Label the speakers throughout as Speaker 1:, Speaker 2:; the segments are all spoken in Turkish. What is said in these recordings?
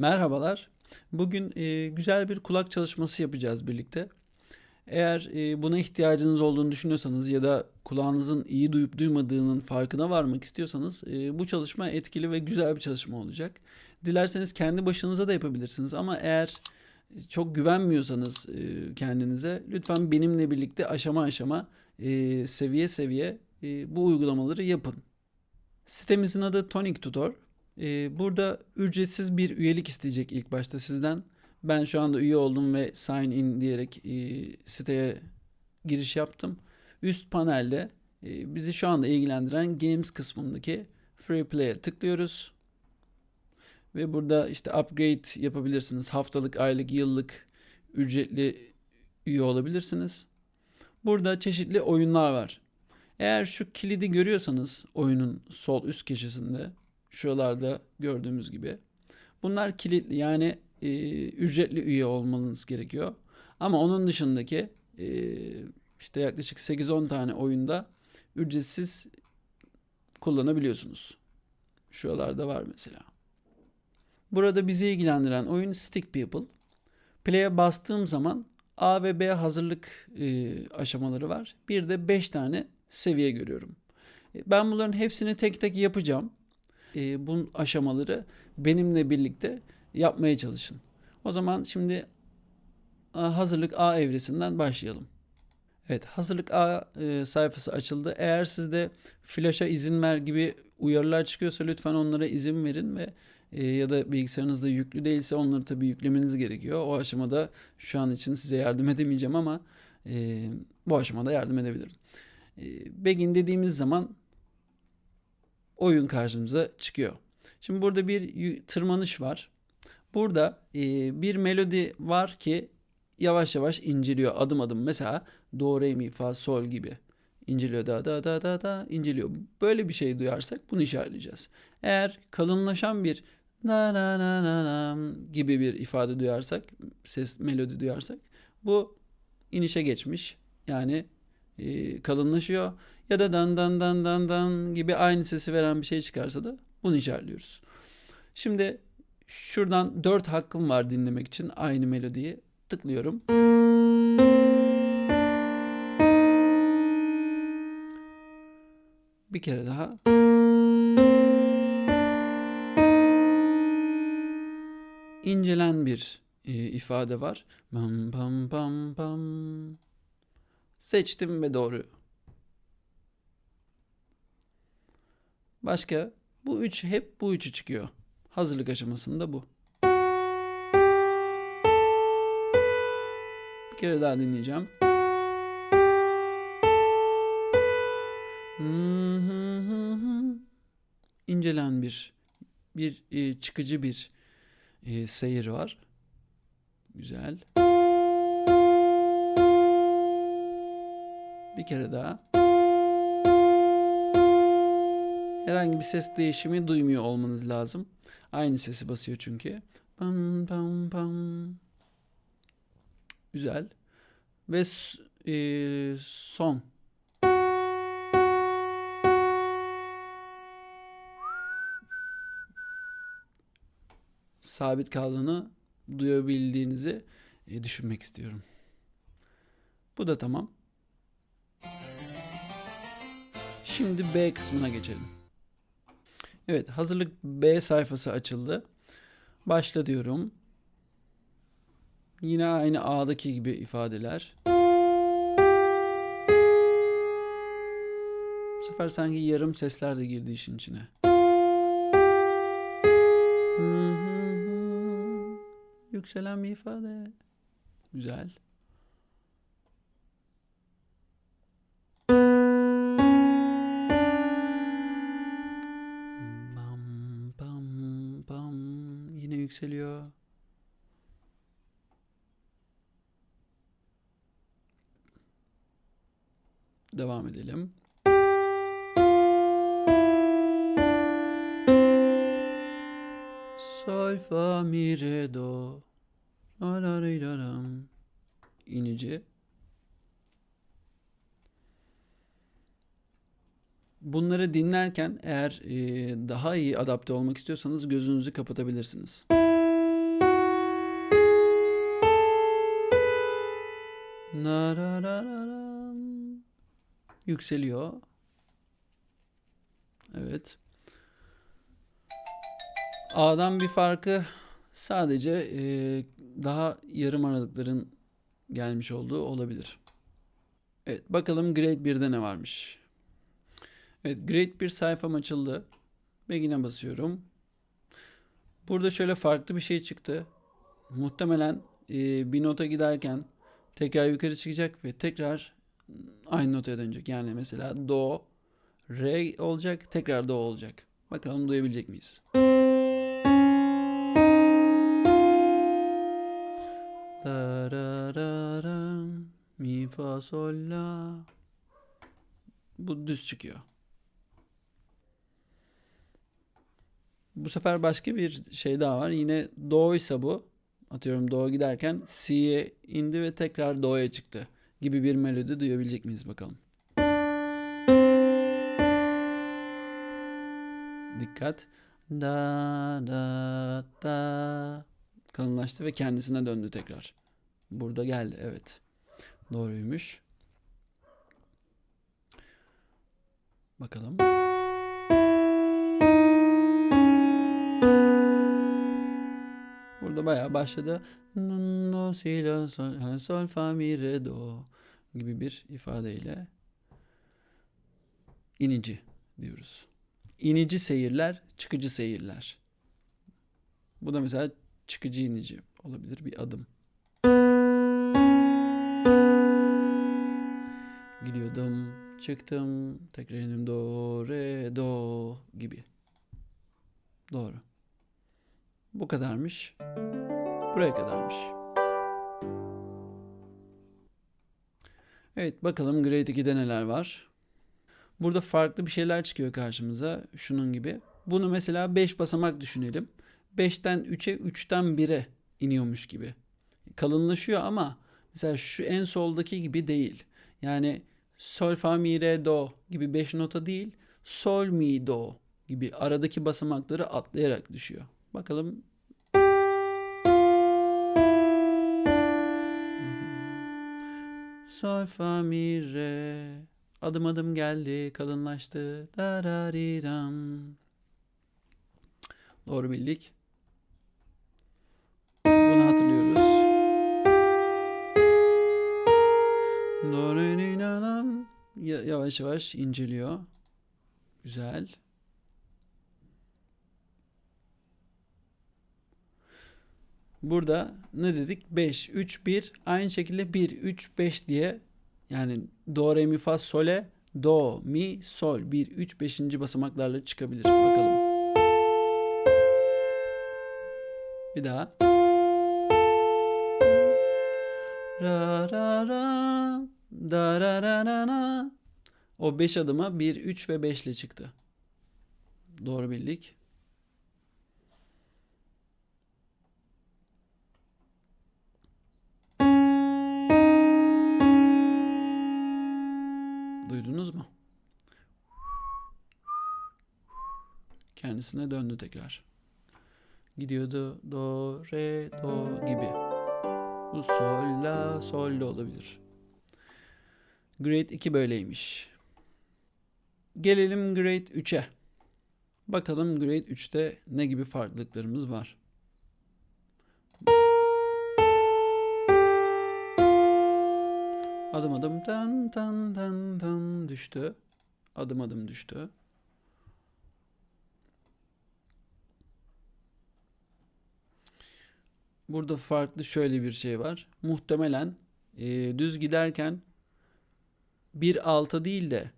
Speaker 1: Merhabalar. Bugün e, güzel bir kulak çalışması yapacağız birlikte. Eğer e, buna ihtiyacınız olduğunu düşünüyorsanız ya da kulağınızın iyi duyup duymadığının farkına varmak istiyorsanız e, bu çalışma etkili ve güzel bir çalışma olacak. Dilerseniz kendi başınıza da yapabilirsiniz ama eğer çok güvenmiyorsanız e, kendinize lütfen benimle birlikte aşama aşama e, seviye seviye e, bu uygulamaları yapın. Sitemizin adı Tonic Tutor. Ee, burada ücretsiz bir üyelik isteyecek ilk başta sizden. Ben şu anda üye oldum ve sign in diyerek e, siteye giriş yaptım. Üst panelde e, bizi şu anda ilgilendiren Games kısmındaki Free Play'e tıklıyoruz. Ve burada işte upgrade yapabilirsiniz. Haftalık, aylık, yıllık ücretli üye olabilirsiniz. Burada çeşitli oyunlar var. Eğer şu kilidi görüyorsanız oyunun sol üst köşesinde şuralarda gördüğümüz gibi bunlar kilitli yani e, ücretli üye olmanız gerekiyor. Ama onun dışındaki e, işte yaklaşık 8-10 tane oyunda ücretsiz kullanabiliyorsunuz. Şuralarda var mesela. Burada bizi ilgilendiren oyun Stick People. Play'e bastığım zaman A ve B hazırlık e, aşamaları var. Bir de 5 tane seviye görüyorum. E, ben bunların hepsini tek tek yapacağım. E, bu aşamaları benimle birlikte yapmaya çalışın. O zaman şimdi hazırlık A evresinden başlayalım. Evet hazırlık A e, sayfası açıldı. Eğer sizde flash'a izin ver gibi uyarılar çıkıyorsa lütfen onlara izin verin ve e, ya da bilgisayarınızda yüklü değilse onları tabii yüklemeniz gerekiyor. O aşamada şu an için size yardım edemeyeceğim ama e, bu aşamada yardım edebilirim. E, begin dediğimiz zaman oyun karşımıza çıkıyor. Şimdi burada bir tırmanış var. Burada e, bir melodi var ki yavaş yavaş inceliyor adım adım. Mesela do, re, mi, fa, sol gibi inceliyor da da da da da inceliyor. Böyle bir şey duyarsak bunu işaretleyeceğiz. Eğer kalınlaşan bir na na na na na gibi bir ifade duyarsak, ses melodi duyarsak bu inişe geçmiş. Yani e, kalınlaşıyor ya da dan dan dan dan dan gibi aynı sesi veren bir şey çıkarsa da bunu işaretliyoruz. Şimdi şuradan 4 hakkım var dinlemek için aynı melodiyi tıklıyorum. Bir kere daha. İncelen bir e, ifade var. Bam bam bam bam. Seçtim ve doğru. Başka? Bu üç hep bu üçü çıkıyor. Hazırlık aşamasında bu. Bir kere daha dinleyeceğim. İncelen bir bir e, çıkıcı bir e, seyir var. Güzel. Bir kere daha. Herhangi bir ses değişimi duymuyor olmanız lazım. Aynı sesi basıyor çünkü. Pam pam pam. Güzel. Ve e, son. Sabit kaldığını duyabildiğinizi e, düşünmek istiyorum. Bu da tamam. Şimdi B kısmına geçelim. Evet hazırlık B sayfası açıldı. Başla diyorum. Yine aynı A'daki gibi ifadeler. Bu sefer sanki yarım sesler de girdi işin içine. Yükselen bir ifade. Güzel. Yükseliyor. Devam edelim. Sol fa mi re do. La la re la lam. İnici. Bunları dinlerken eğer e, daha iyi adapte olmak istiyorsanız gözünüzü kapatabilirsiniz. Yükseliyor. Evet. A'dan bir farkı sadece e, daha yarım aralıkların gelmiş olduğu olabilir. Evet bakalım Grade 1'de ne varmış. Evet Grade 1 sayfam açıldı. Begin'e basıyorum. Burada şöyle farklı bir şey çıktı. Muhtemelen e, bir nota giderken tekrar yukarı çıkacak ve tekrar aynı notaya dönecek. Yani mesela Do, Re olacak, tekrar Do olacak. Bakalım duyabilecek miyiz? Da ra ra ra, mi fa sol la. Bu düz çıkıyor. Bu sefer başka bir şey daha var. Yine do'ysa bu. Atıyorum do giderken si'ye indi ve tekrar do'ya çıktı. Gibi bir melodi duyabilecek miyiz bakalım. Dikkat. Da da da. Kalınlaştı ve kendisine döndü tekrar. Burada geldi. Evet. Doğruymuş. Bakalım. Burada bayağı başladı. Do, si, la, sol, sol, fa, mi, re, do gibi bir ifadeyle inici diyoruz. İnici seyirler, çıkıcı seyirler. Bu da mesela çıkıcı inici olabilir bir adım. Gidiyordum, çıktım, tekrar indim do, re, do gibi. Doğru. Bu kadarmış. Buraya kadarmış. Evet bakalım Grade 2'de neler var. Burada farklı bir şeyler çıkıyor karşımıza. Şunun gibi. Bunu mesela 5 basamak düşünelim. 5'ten 3'e 3'ten 1'e iniyormuş gibi. Kalınlaşıyor ama mesela şu en soldaki gibi değil. Yani sol fa mi re do gibi 5 nota değil. Sol mi do gibi aradaki basamakları atlayarak düşüyor. Bakalım. Sol fa mi re adım adım geldi kalınlaştı darariram Doğru bildik. Bunu hatırlıyoruz. Yavaş yavaş inceliyor. Güzel. Burada ne dedik? 5, 3, 1. Aynı şekilde 1, 3, 5 diye yani do, re, mi, fa, sole, do, mi, sol. 1, 3, 5. basamaklarla çıkabilir. Bakalım. Bir daha. Ra ra ra da ra ra ra ra. O 5 adıma 1, 3 ve 5 ile çıktı. Doğru bildik. Duydunuz mu? Kendisine döndü tekrar. Gidiyordu do, re, do gibi. Bu sol, la, sol de olabilir. Grade 2 böyleymiş. Gelelim Grade 3'e. Bakalım Grade 3'te ne gibi farklılıklarımız var. Adım adım tan tan tan tan düştü. Adım adım düştü. Burada farklı şöyle bir şey var. Muhtemelen e, düz giderken bir alta değil de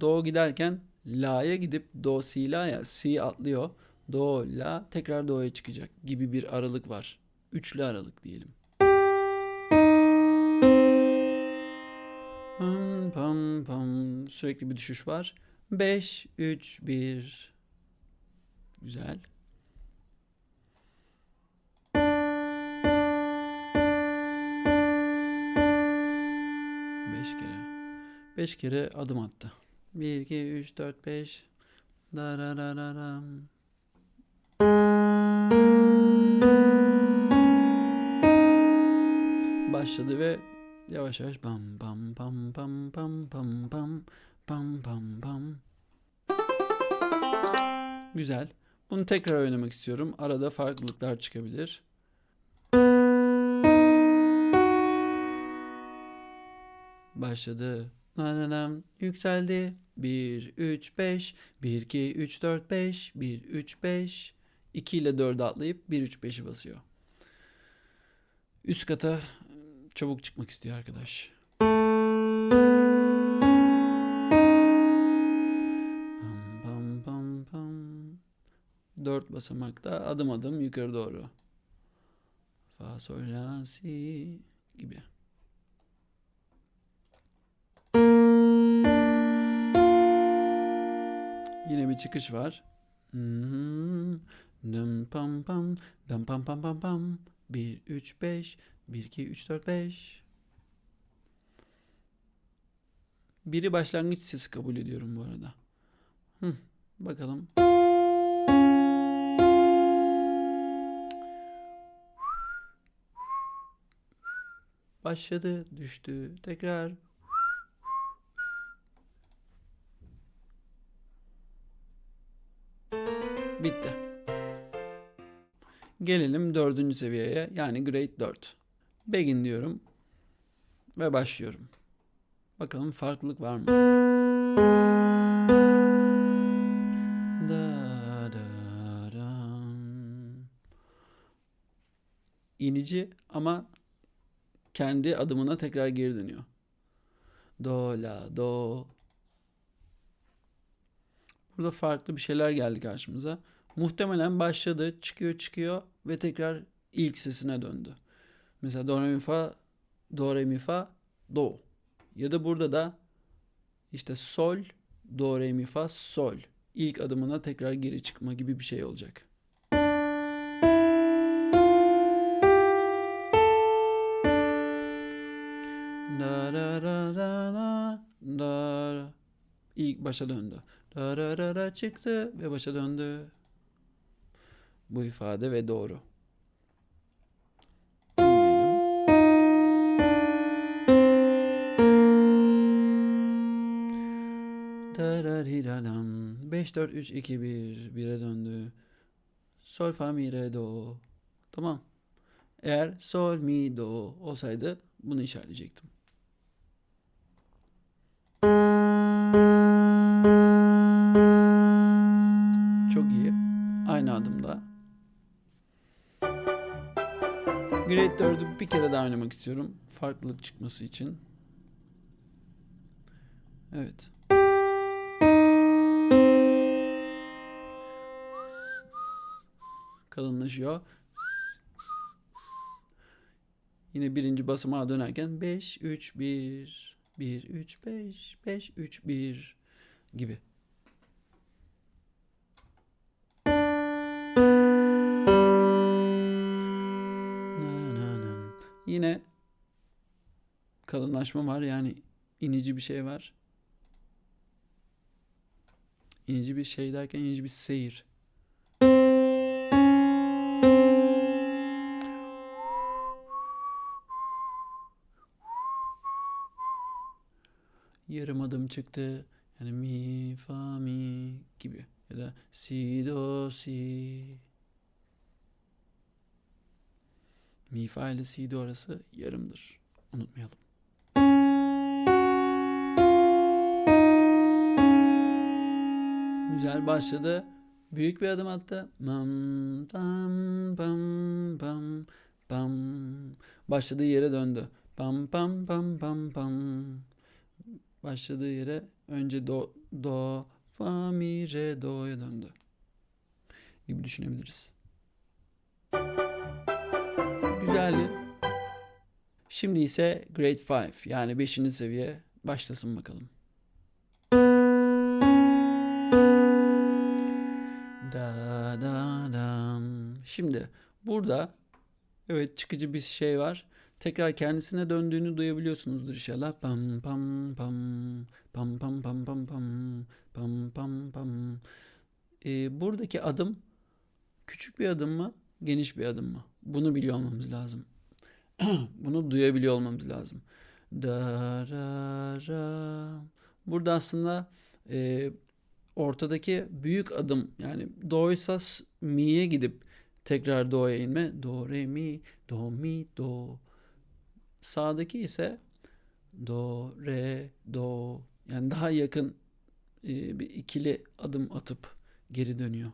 Speaker 1: do giderken la'ya gidip do si la'ya si atlıyor. Do la tekrar do'ya çıkacak gibi bir aralık var. Üçlü aralık diyelim. Pam pam pam sürekli bir düşüş var. 5 3 1 Güzel. Beş kere. Beş kere adım attı. 1, 2, 3, 4, 5. Dararararam. Başladı ve Yavaş yavaş bam bam bam bam bam bam bam bam bam bam. Güzel. Bunu tekrar oynamak istiyorum. Arada farklılıklar çıkabilir. Başladı. Nananam yükseldi. 1 3 5 1 2 3 4 5 1 3 5 2 ile 4'ü atlayıp 1 3 5'i basıyor. Üst kata çabuk çıkmak istiyor arkadaş. Pam pam pam pam. 4 basamakta adım adım yukarı doğru. Fa sol la si gibi. Yine bir çıkış var. Dım pam pam, dam pam pam pam pam. 1 3 5 1 2 3 4 5. Biri başlangıç sesi kabul ediyorum bu arada. Hı, bakalım. Başladı, düştü, tekrar. Bitti. Gelelim dördüncü seviyeye yani grade 4. Begin diyorum ve başlıyorum. Bakalım farklılık var mı? İnici ama kendi adımına tekrar geri dönüyor. Do, la, do. Burada farklı bir şeyler geldi karşımıza. Muhtemelen başladı, çıkıyor, çıkıyor ve tekrar ilk sesine döndü. Mesela do, re, mi, fa, do, re, mi, fa, do. Ya da burada da işte sol, do, re, mi, fa, sol. İlk adımına tekrar geri çıkma gibi bir şey olacak. Da da da da da da İlk başa döndü. Da da da da çıktı ve başa döndü. Bu ifade ve doğru. Dinleyelim. Da da di da dam. 5 4 3 2 1 1'e döndü. Sol fa mi re do. Tamam. Eğer sol mi do olsaydı bunu işaretleyecektim. Çok iyi. Aynı adımda. Grade 4'ü bir kere daha oynamak istiyorum. Farklılık çıkması için. Evet. Kalınlaşıyor. Yine birinci basamağa dönerken 5, 3, 1, 1, 3, 5, 5, 3, 1 gibi. Yine kalınlaşma var yani inici bir şey var. İnici bir şey derken inici bir seyir. Yarım adım çıktı. Yani mi fa mi gibi ya da si do si. Mi fa ile si do arası yarımdır. Unutmayalım. Güzel başladı. Büyük bir adım attı. Bam bam bam bam bam. Başladığı yere döndü. Bam bam bam bam bam. Başladığı yere önce do do fa mi re do'ya döndü. Gibi düşünebiliriz. Güzeldi. Şimdi ise grade 5 yani 5. seviye başlasın bakalım. Da da dam. Şimdi burada evet çıkıcı bir şey var. Tekrar kendisine döndüğünü duyabiliyorsunuzdur inşallah. Pam pam pam pam pam pam pam pam pam pam pam. Ee, buradaki adım küçük bir adım mı, geniş bir adım mı? Bunu biliyor olmamız lazım. Bunu duyabiliyor olmamız lazım. Da ra ra. Burada aslında e, ortadaki büyük adım yani do'ysa mi'ye gidip tekrar do'ya inme. Do, re, mi, do, mi, do. Sağdaki ise do, re, do. Yani daha yakın e, bir ikili adım atıp geri dönüyor.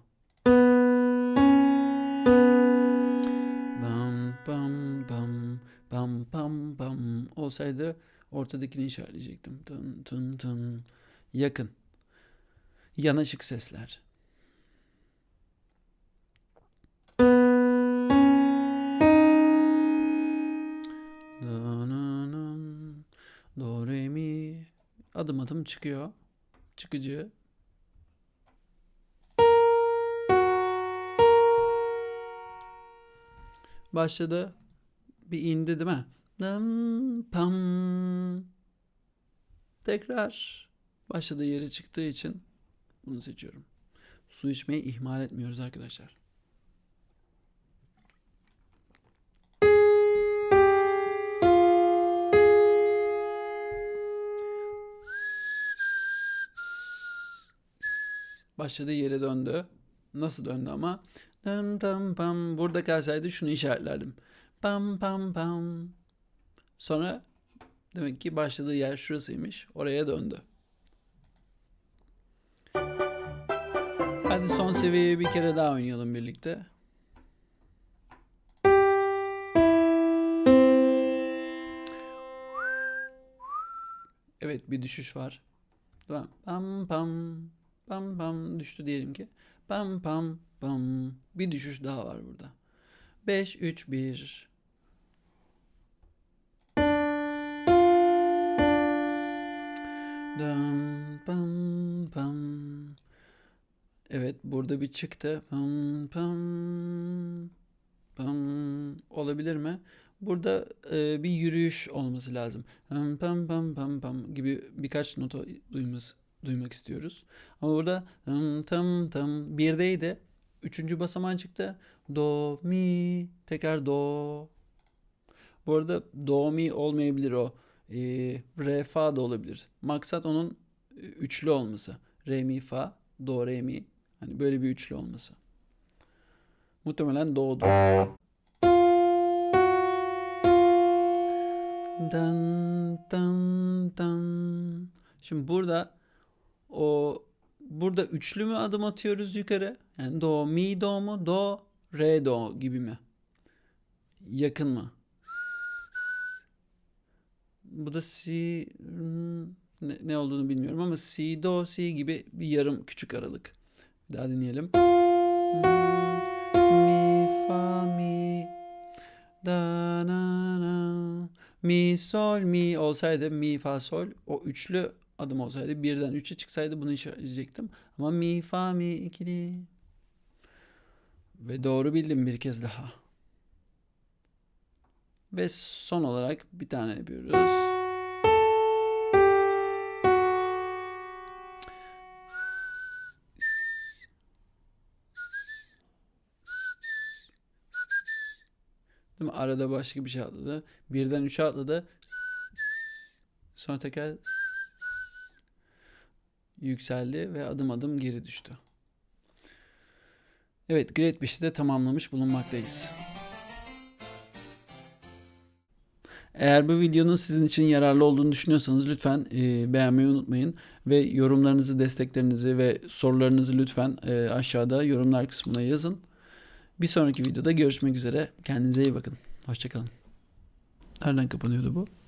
Speaker 1: Bam bam bam bam bam bam olsaydı ortadakini işaretleyecektim. Tın tın tın. Yakın. Yanaşık sesler. Do re mi adım adım çıkıyor. Çıkıcı. Başladı. Bir indi değil mi? Dam pam. Tekrar başladığı yere çıktığı için bunu seçiyorum. Su içmeyi ihmal etmiyoruz arkadaşlar. Başladığı yere döndü. Nasıl döndü ama? Dam dam pam. Burada kalsaydı şunu işaretlerdim. Pam pam pam. Sonra demek ki başladığı yer şurasıymış. Oraya döndü. Hadi son seviyeyi bir kere daha oynayalım birlikte. Evet bir düşüş var. Pam pam pam pam düştü diyelim ki. Pam pam pam. Bir düşüş daha var burada. 5 3 1 Dam pam pam. Evet burada bir çıktı. Pam pam pam olabilir mi? Burada e, bir yürüyüş olması lazım. Pam pam pam pam pam gibi birkaç nota duyması, duymak istiyoruz. Ama burada tam tam tam birdeydi. Üçüncü basamağa çıktı. Do mi tekrar do. Bu arada do mi olmayabilir o. E, re fa da olabilir. Maksat onun e, üçlü olması. Re mi fa do re mi. Hani böyle bir üçlü olması. Muhtemelen do'dur. Dan dan dan. Şimdi burada o burada üçlü mü adım atıyoruz yukarı? Yani do mi do mu? Do re do gibi mi? Yakın mı? Bu da si hmm, ne, ne olduğunu bilmiyorum ama si do si gibi bir yarım küçük aralık. Bir daha dinleyelim. Hmm, mi fa mi da na na mi sol mi olsaydı mi fa sol o üçlü adım olsaydı birden üçe çıksaydı bunu işaretleyecektim. Ama mi fa mi ikili. Ve doğru bildim bir kez daha. Ve son olarak bir tane yapıyoruz. Değil? Arada başka bir şey atladı. Birden üçe atladı. Sonra tekrar yükseldi ve adım adım geri düştü. Evet, Great Bish'i de tamamlamış bulunmaktayız. Eğer bu videonun sizin için yararlı olduğunu düşünüyorsanız lütfen e, beğenmeyi unutmayın ve yorumlarınızı, desteklerinizi ve sorularınızı lütfen e, aşağıda yorumlar kısmına yazın. Bir sonraki videoda görüşmek üzere. Kendinize iyi bakın. Hoşçakalın. Nereden kapanıyordu bu?